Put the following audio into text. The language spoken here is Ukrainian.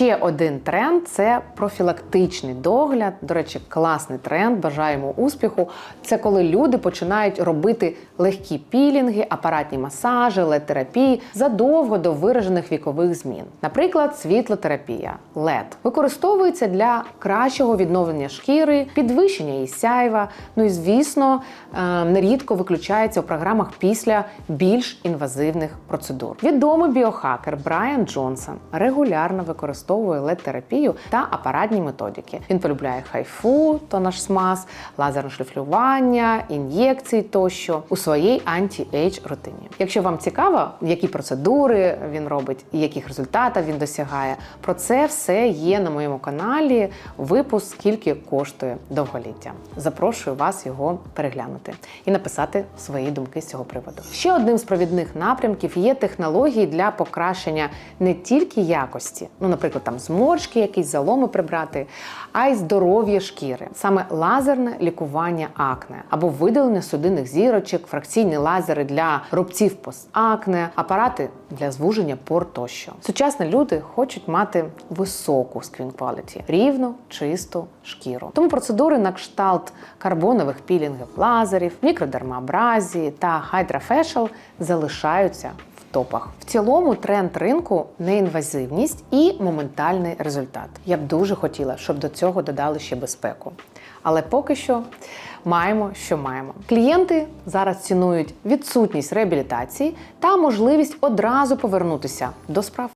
Ще один тренд це профілактичний догляд. До речі, класний тренд. Бажаємо успіху. Це коли люди починають робити легкі пілінги, апаратні масажі, лед-терапії задовго до виражених вікових змін. Наприклад, світлотерапія LED використовується для кращого відновлення шкіри, підвищення її сяйва. Ну і звісно, е, нерідко виключається у програмах після більш інвазивних процедур. Відомий біохакер Брайан Джонсон регулярно використовує LED-терапію та апаратні методики. Він полюбляє хайфу, тонаш смаз, лазерне шліфлювання, ін'єкції тощо у своїй анті-ейдж рутині. Якщо вам цікаво, які процедури він робить і яких результатів він досягає, про це все є на моєму каналі. Випуск скільки коштує довголіття. Запрошую вас його переглянути і написати свої думки з цього приводу. Ще одним з провідних напрямків є технології для покращення не тільки якості, ну, наприклад, там зморшки, якісь заломи прибрати, а й здоров'я шкіри, саме лазерне лікування акне або видалення судинних зірочок, фракційні лазери для рубців постакне, апарати для звуження пор тощо. Сучасні люди хочуть мати високу skin quality, рівну, чисту шкіру. Тому процедури на кшталт карбонових пілінгів лазерів, мікродермоабразії та хайдрофешл залишаються топах. В цілому тренд ринку неінвазивність і моментальний результат. Я б дуже хотіла, щоб до цього додали ще безпеку. Але поки що маємо, що маємо. Клієнти зараз цінують відсутність реабілітації та можливість одразу повернутися до справ.